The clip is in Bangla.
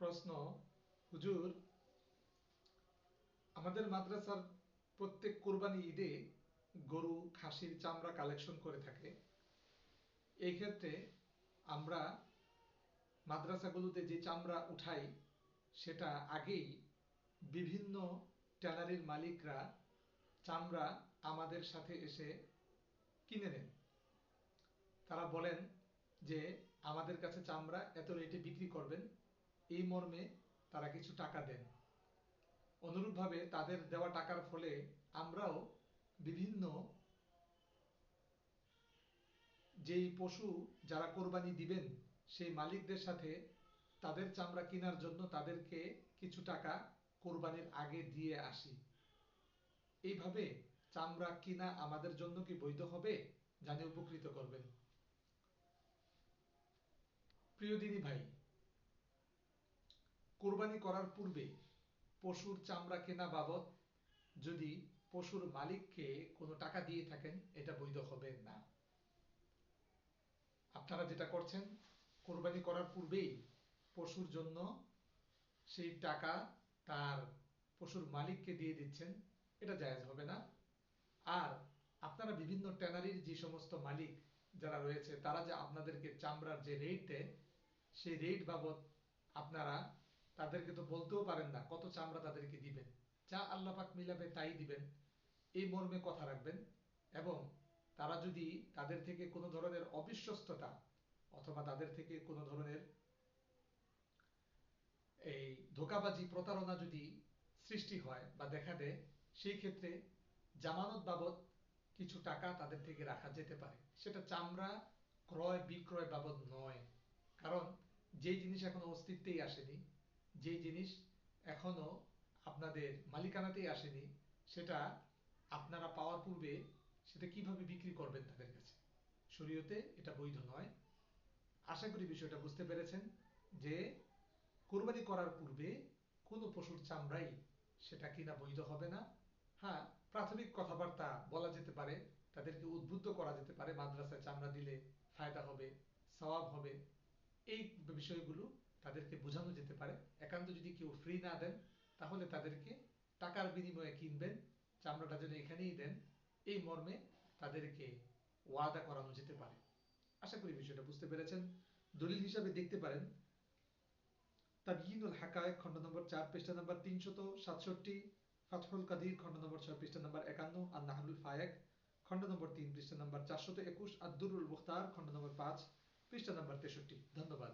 প্রশ্ন, হুজুর, আমাদের মাদ্রাসার প্রত্যেক কোরবানি ঈদে গরু, খাসির, চামড়া কালেকশন করে থাকে। এই ক্ষেত্রে আমরা মাদ্রাসাগুলোতে যে চামড়া উঠাই, সেটা আগেই বিভিন্ন ট্যানারির মালিকরা চামড়া আমাদের সাথে এসে কিনে নেন। তারা বলেন যে, আমাদের কাছে চামড়া এত রেটে বিক্রি করবেন এই মর্মে তারা কিছু টাকা দেন। অনুরূপভাবে তাদের দেওয়া টাকার ফলে আমরাও বিভিন্ন যেই পশু যারা কোরবানি দিবেন, সেই মালিকদের সাথে তাদের চামড়া কেনার জন্য তাদেরকে কিছু টাকা কোরবানির আগে দিয়ে আসি। এইভাবে চামড়া কিনা আমাদের জন্য কি বৈধ হবে? জানে উপকৃত করবেন। প্রিয় দিনী ভাই কোরবানি করার পূর্বে পশুর চামড়া কেনা বাবদ যদি পশুর মালিককে কোনো টাকা দিয়ে থাকেন, এটা বৈধ হবে না। আপনারা যেটা করছেন, কোরবানি করার পূর্বেই পশুর জন্য সেই টাকা তার পশুর মালিককে দিয়ে দিচ্ছেন, এটা জায়েজ হবে না। আর আপনারা বিভিন্ন ট্যানারির যে সমস্ত মালিক যারা রয়েছে, তারা যে আপনাদেরকে চামড়ার যে রেট দেয়, সেই রেট বাবদ আপনারা তাদেরকে তো বলতেও পারেন না কত চামড়া তাদেরকে দিবেন। যা আল্লাপাক মিলাবে তাই দিবেন। এই মর্মে কথা রাখবেন এবং তারা যদি তাদের থেকে কোনো ধরনের অবিশ্বস্ততা অথবা তাদের থেকে কোনো ধরনের এই ধোকাবাজি, প্রতারণা যদি সৃষ্টি হয় বা দেখা দেয়, সেই ক্ষেত্রে জামানত বাবদ কিছু টাকা তাদের থেকে রাখা যেতে পারে। সেটা চামড়া ক্রয় বিক্রয় বাবদ নয়। কারণ যে জিনিস এখনও অস্তিত্বেই আসেনি যে জিনিস এখনও আপনাদের মালিকানাতেই আসেনি, সেটা আপনারা পাওয়ার পূর্বে সেটা কীভাবে বিক্রি করবেন তাদের কাছে? শরীয়তে এটা বৈধ নয়। আশা করি বিষয়টা বুঝতে পেরেছেন যে কোরবানি করার পূর্বে কোনো পশুর চামড়াই সেটা কিনা বৈধ হবে না। হ্যাঁ প্রাথমিক কথাবার্তা বলা যেতে পারে, তাদেরকে উদ্বুদ্ধ করা যেতে পারে, মাদ্রাসায় চামড়া দিলে ফায়দা হবে, সওয়াব হবে। এই বিষয়গুলো তাদেরকে বোঝানো যেতে পারে। একান্ত যদি কেউ ফ্রি না দেন, তাহলে তাদেরকে টাকার বিনিময়ে কিনবেন, চামড়াটা যেন এখানেই দেন। এই মর্মে তাদেরকে ওয়াদা করানো যেতে পারে। আশা করি বিষয়টা বুঝতে পেরেছেন। দলিল হিসাবে দেখতে পারেন তাবিনুল হাকায় খণ্ড নম্বর চার, পৃষ্ঠা নম্বর তিনশত সাতষট্টি, ফাতহুল কাদির খণ্ড নম্বর ছয়, পৃষ্ঠা নম্বর একান্ন আর নাহরুল ফায়েক খণ্ড নম্বর তিন, পৃষ্ঠা নম্বর চারশত একুশ আর দুরুল মুখতার খণ্ড নম্বর পাঁচ, পৃষ্ঠা নম্বর তেষট্টি। ধন্যবাদ।